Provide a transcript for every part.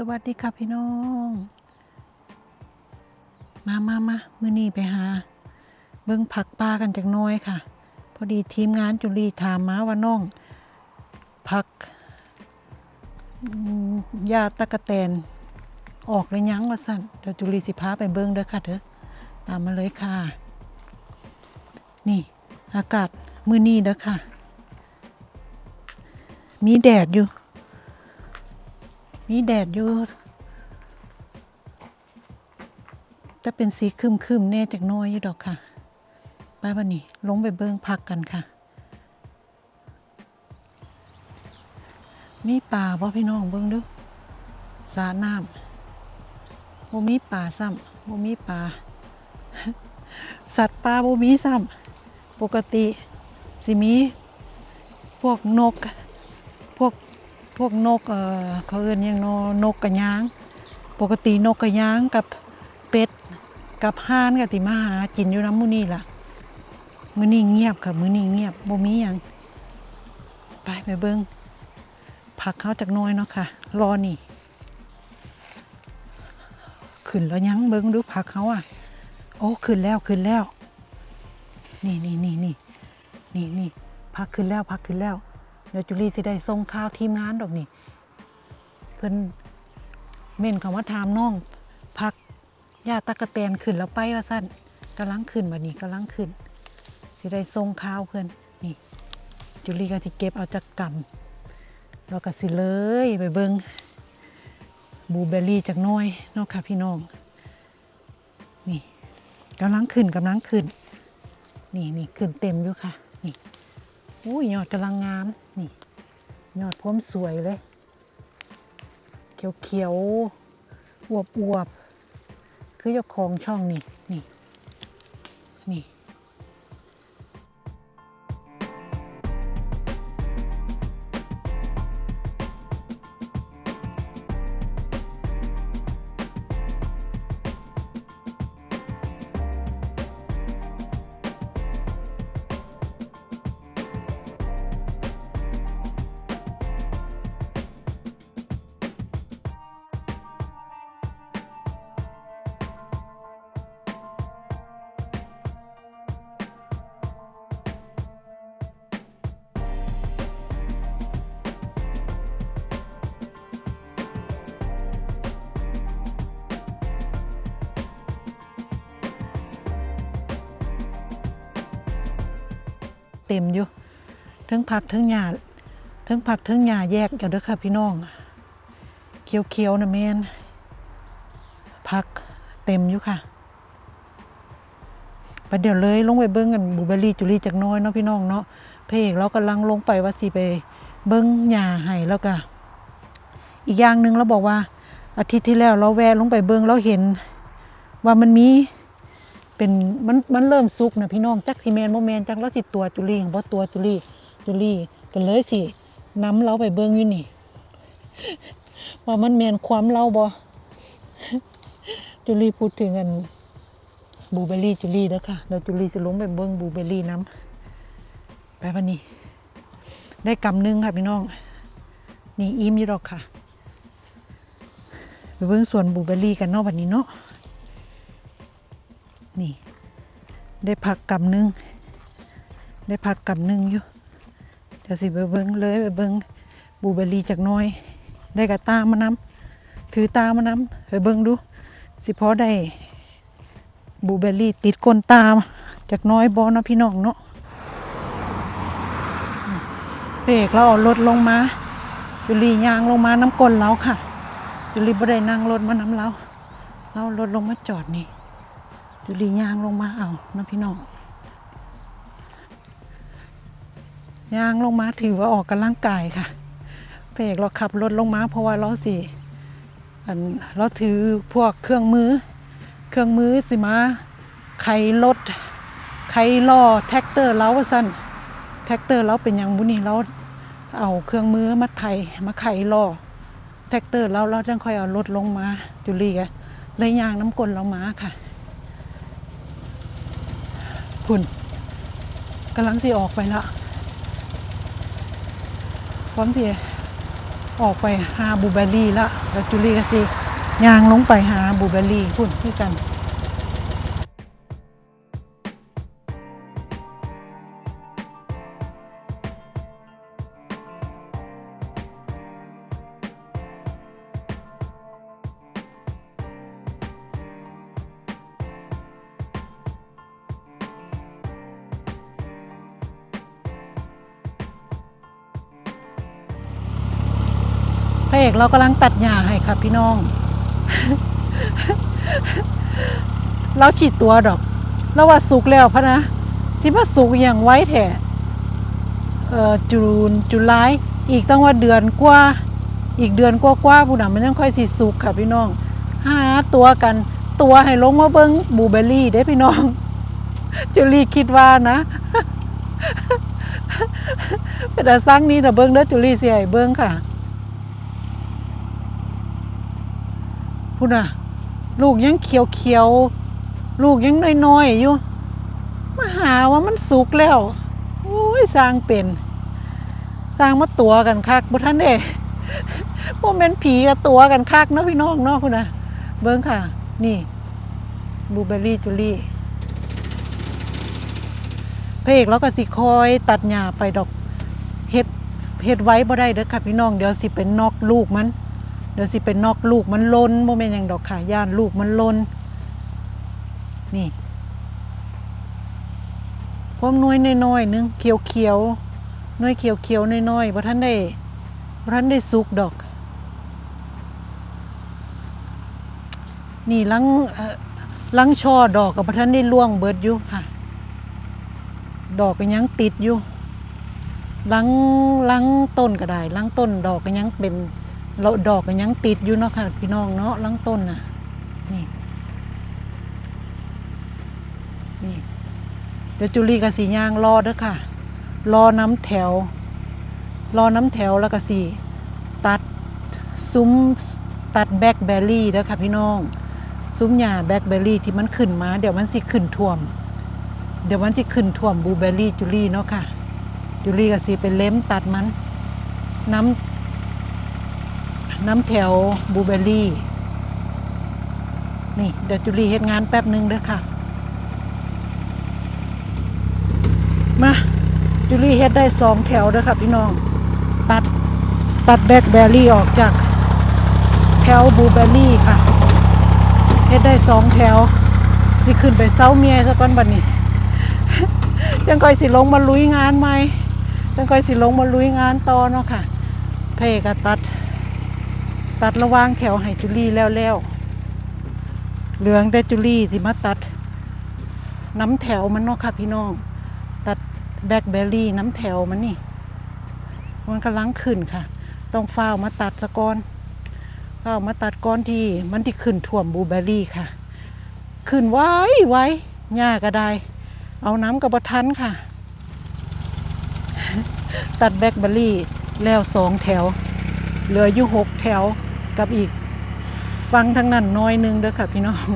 สวัสดีค่ะพี่น้อง มามามามือนี้ไปหา เบิ่งผักปลากันจักน้อยค่ะ พอดีทีมงานจุลีถามมาว่าน้อง ผักยาตะกะแตน ออกหรือยังว่าสั่นเดี๋ยวจุลีสิพาไปเบิ่งเด้อค่ะเด้อตามมาเลยค่ะ นี่ อากาศมือนี้เด้อค่ะ มีแดดอยู่ มีแดดอยู่จะเป็นสีครึมๆแน่จากน้อยอยู่ดอกค่ะไป้าวันนี้ลงไปเบิ้งพักกันค่ะ มีป่าบ่พี่น้องเบิ้งดูสาน้ำบ่มีป่าซ้ำบ่มีป่า สัตว์ป่าบ่มีซ้ำปกติสิมี พวกนก พวก พวกนกเออเขาเอิ้นยังนอนกกระยาง ปกตินกกระยางกับเป็ดกับห่านก็สิมาหากินอยู่น้ำมื้อนี้ล่ะมื้อนี้เงียบค่ะมื้อนี้เงียบบ่มีหยังไปไปเบิ่งผักเขาจักน้อยเนาะค่ะ รอนี่ ขึ้นแล้วยังเบิ่งดูผักเขาอะ โอ้ขึ้นแล้วขึ้นแล้ว นี่นี่นี่นี่นี่นี่พักขึ้นแล้วพักขึ้นแล้ว ดี๋ยวจุลีสิได้ส่งข่าวทีมงานดอกนี่เพิ่นเม่นคำว่าถามน้อง พักยาตะกะแตนขึ้นแล้วไปว่าสั้นกำลังขึ้นบัดนี้กำลังขึ้น สิได้ส่งข่าวเพิ่นนี่ จุลีก็สิเก็บเอาจากกำแล้วก็สิเลยไปเบิงบลูเบอร์รี่จากน้อยนาะค่ะพี่น้อง นี่กำลังขึ้นกำลังขึ้น นี่นี่ขึ้นเต็มอยู่ค่ะ นี่ อุ้ยยอดกำลังงาม นี่ ยอดพร้อมสวยเลย เขียวเขียวๆอวบอวบๆ คือเจ้าของช่องนี่ นี่ เต็มอยู่ทั้งผักทั้งหญ้าทั้งผักทั้งหญ้าแยกกันเด้อค่ะพี่น้อง เขียวๆนะแม่นผักเต็มอยู่ค่ะประเดี๋ยวเลยลงไปเบิ้งกันบูเบอรี่จุลีจากน้อยเนาะพี่น้องเนาะพระเอกเรากำลังลงไปว่าสิไปเบิ้งหญ้าให้แล้วก็อีกอย่างหนึ่งเราบอกว่า อาทิตย์ที่แล้วเราแวะลงไปเบิ้งเราเห็นว่ามันมี เป็นมันมันเริ่มสุกนะพี่น้องจักสิแมนโมแมนจักเราสิตัวจุลี่ของบ่ตัวจุลี่จุลี่กันเลยสิน้ำเราไปเบิ่งอยู่นี่ ว่ามันแมนความเราบ่จุลี่พูดถึงอันบูเบอรี่จุลี่เด้อค่ะเดี๋ยวจุลีสิลงไปเบิ่งบูเบอรี่น้ำไปวันนี้ ได้กำหนึงค่ะพี่น้อง นี่อิ่มยู่ดอกค่ะไปเบิ่งสวนบูเบอร์รี่กันเนาะวันนี้เนาะ นี่ ได้ผักกำนึง ได้ผักกำนึงอยู่ เดี๋ยวสิไปเบิ้งเลยไปเบิ้งบูเบอร์รี่จากน้อย ได้กับตามาน้ำถือตามาน้ำไปเบิ้งดู สิพอได้บูเบอร์รี่ติดก้นตาจากน้อยบอเนาะพี่น้องเนาะเบรกเราเอารถลงมาจุลียางลงมาน้ำก้นเราค่ะจุลีบ่ได้นั่งรถมาน้ำเราเราเอารถลงมาจอดนี่ จุลียางลงมาเอานะพี่น้องยางลงมาถือว่าออกกำลังกายค่ะพระเอกเราขับรถลงมา เพราะว่าเราสิอันเราถือพวกเครื่องมือ เครื่องมือสิมาไขรถไขล้อแท็กเตอร์เราสั้นแท็กเตอร์เราเป็นอย่างบุนี่เราเอาเครื่องมือมาไถมาไขล้อแท็กเตอร์เราเราจังค่อยเอารถลงมาจุลีกะเลยยางน้ำกลเรามาค่ะ คุณกำลังสิออกไปละพร้อมสิออกไปหาบูเบอรี่ละแล้วจุลี่ก็สิยางลงไปหาบูเบอรี่พุ่นคือกัน ระเอกเรากำลังตัดหญ้าให้ครับพี่น้อง เราฉีดตัวดอกแล้วว่าสุกแล้วพะนะ ที่ว่าสุกอย่างไว้แท้เอ่อจูนจุลายอีกตั้งว่าเดือนกว่า อีกเดือนกว่ากว่าผู้นำมันยังค่อยสิสุกค่ะพี่น้อง หาตัวกัน ตัวให้ลงมาเบิ้งบูเบอร์รี่ได้พี่น้องจุลี่คิดว่านะเป็นอาซังนี้นะเบิ้งเด้อจุลี่สิให้เบิ้งค่ะูนะลูกยังเขียวเขียวๆลูกยังน้อยๆอยู่มาหาว่ามันสุกแล้วโอ้ยสร้างเป็นสร้างมาตัวกันคักบุท่านเด้พวกเป็นผีกับตัวกันคักเนาะพี่น้องเนาะพูดน่ะเบิ้งค่ะ นี่บลูเบอร์รี่จูลี่พระเอกแล้วก็สิคอยตัดหญ้าไปดอกเฮ็ดเฮ็ดไว้บ่ได้เด้อค่ะพี่น้องเดี๋ยวสิเป็นนอกลูกมัน เดี๋ยวสิเป็นนอกลูกมันลนโมเมนยังดอกค่ะย่านลูกมันลนนี่พร้อมน้อยน้อยนึงเขียวเขียวน้อยเขียวเขียวๆน้อยๆบ่ท่านได้บ่ท่านได้สุกดอก นี่ลังลังช่อดอกกับบ่ท่านได้ล่วงเบิดอยู่ค่ะ ดอกก็ยังติดอยู่ลังลังต้นก็ได้ลังต้นดอกก็ยังเป็น เราดอกก็ยังติดอยู่เนาะค่ะพี่น้องเนาะลังต้นน่ะ นี่ นี่ เดี๋ยวจุลีกับสีย่างรอเด้อค่ะ รอน้ำแถว รอน้ำแถวแล้วก็สีตัดซุ้มตัดแบล็คเบอร์รี่เด้อค่ะพี่น้อง ซุ้มหญ้าแบล็คเบอร์รี่ที่มันขึ้นมา เดี๋ยวมันสิขึ้นท่วม เดี๋ยวมันสิขึ้นท่วมบลูเบอร์รี่จุลีเนาะค่ะ จุลีกับสีเป็นเล้มตัดมันน้ำ น้ำแถวบูเบอร์รี่ นี่ เดี๋ยวจุลีเฮ็ดงานแป๊บหนึ่งเด้อค่ะ มาจุลีเฮ็ดได้สองแถวเด้อค่ะพี่น้อง ตัดตัดแบล็คเบอร์รี่ออกจากแถวบูเบอร์รี่ค่ะเฮ็ดได้สองแถว สิขึ้นไปเซาเมียซะก่อนบัดนี้ จังค่อยสิลงมาลุยงานใหมจังค่อยสิลงมาลุยงานต่อเนาะค่ะ เพก็ตัด ตัดระวางแถวให้จุลี่แล้วแล้วเหลืองแต่จุลี่สิมาตัด น้ำแถวมันเนาะค่ะพี่น้อง ตัดแบล็คเบอร์รี่น้ำแถวมันนี่ มันกำลังขึ้นค่ะ ต้องเฝ้ามาตัดสะก้อนเฝ้ามาตัดก้อนที่มันที่ขึ้นท่วมบลูเบอร์รี่ค่ะ ขึ้นไว้ไว้หญ้าก็ได้ เอาน้ำกับบทันค่ะ ตัดแบล็คเบอร์รี่แล้วสองแถว เหลืออยู่หกแถว กับอีกฟังทั้งนั้นน้อยนึงเด้อค่ะพี่น้อง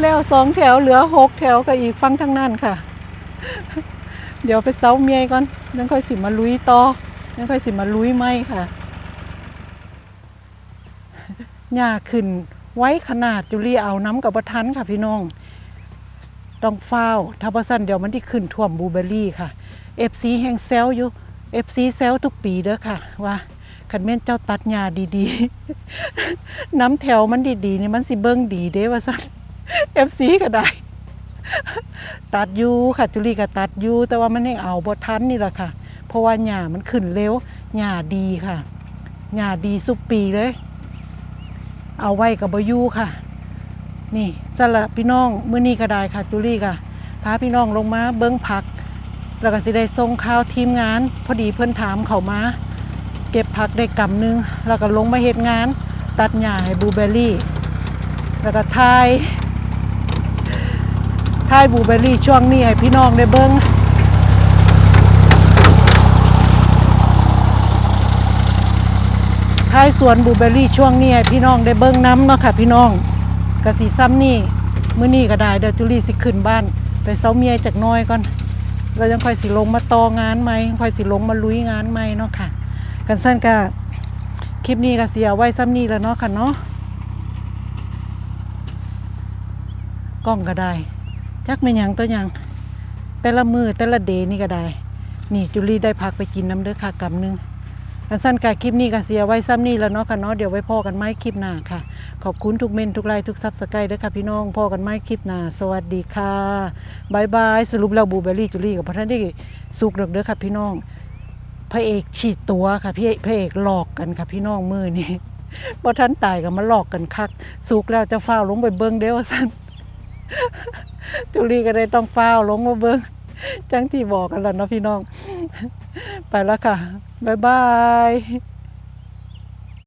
แล้วสองแถวเหลือหกแถวกับอีกฟังทั้งนั้นค่ะ เดี๋ยวไปเซาเมียก่อนยังค่อยสิมาลุยต่อยังค่อยสิมาลุยไหมค่ะหญ้าขึ้นไว้ขนาดจุลีเอาน้ำกับประทันค่ะพี่น้องต้องเฝ้าวถ้าประสันเดี๋ยวมันที่ขึ้นท่วมบูเบอรี่ค่ะ FC แห่งเซลอยู่ FC เซลทุกปีเด้อค่ะ ว่าคันแม่นเจ้าตัดหญ้าดีๆ น้ำแถวมันดีๆนี่มันสิเบิ่งดีเด้ว่าซั่น FC ก็ได้ ตัดอยู่ค่ะจุลีก็ตัดอยู่แต่ว่ามันยังเอาบ่ทันนี่แหละค่ะ เพราะว่าหญ้ามันขึ้นเร็วหญ้าดีค่ะหญ้าดีสุกปีเลย เอาไว้กับบ่อยู่ค่ะ นี่สละพี่น้องมื้อนี้ก็ได้ค่ะจุลี่ค่ะพาพี่น้องลงมาเบิ้งผัก แล้วก็สิได้ส่งข่าวทีมงาน พอดีเพิ่อนถามเขามา เก็บผักได้กำหนึง แล้วก็ลงมาเฮ็ดงาน ตัดหญ้าให้บลูเบอร์รี่ แล้วก็ทายทายบลูเบอร์รี่ช่วงนี้ให้พี่น้องได้เบิ้งทายสวนบลูเบอร์รี่ช่วงนี้ให้พี่น้องได้เบิ้งน้ำเนาะค่ะพี่น้องกะสีซ้ำนี่มื้อนี้ก็ได้เดี๋ยวจุลีสิขึ้นบ้าน ไปเซาเมียจากน้อยก่อน เรายังค่อยสิลงมาตองานใหมค่อยสิลงมาลุยงานใหมเนาะค่ะ กันสั้นก็คลิปนี้ก็เสียไว้ซ้ำนี้แล้วเนาะค่ะเนาะกล้องก็ได้จักไม่ยังตัวยัง แต่ละมือแต่ละเดย์นี่ก็ได้ นี่จุลีได้พักไปกินน้ำเด้อค่ะกำหนึงกันสั้นกาคลิปนี้ก็เสียไว้ซ้ำนี่แล้วเนาะค่ะเนาะเดี๋ยวไว้พอกันไหมคลิปหน้าค่ะ ขอบคุณทุกเมนทุกไลค์ทุกซับสไครต์ด้วยค่ะพี่น้องพอกันไหมคลิปหน้าสวัสดีค่ะบายบายสรุปแล้วบลูเบอร์รี่จุลี่กับพระท่านได้สุกดอกเด้อค่ะพี่น้อง พระเอกฉีดตัวค่ะพี่พระเอกหลอกกันค่ะพี่น้องมือนี่พอท่านตายก็มาหลอกกันคักสุกแล้วจะเฝ้าวลงไปเบิ้งเด้อว่าซั่นจุลี่ก็ได้ต้องเฝ้าวลงมาเบิ้งจังที่บอกกันแล้วเนาะพี่น้อง ไปแล้วค่ะ บ๊ายบาย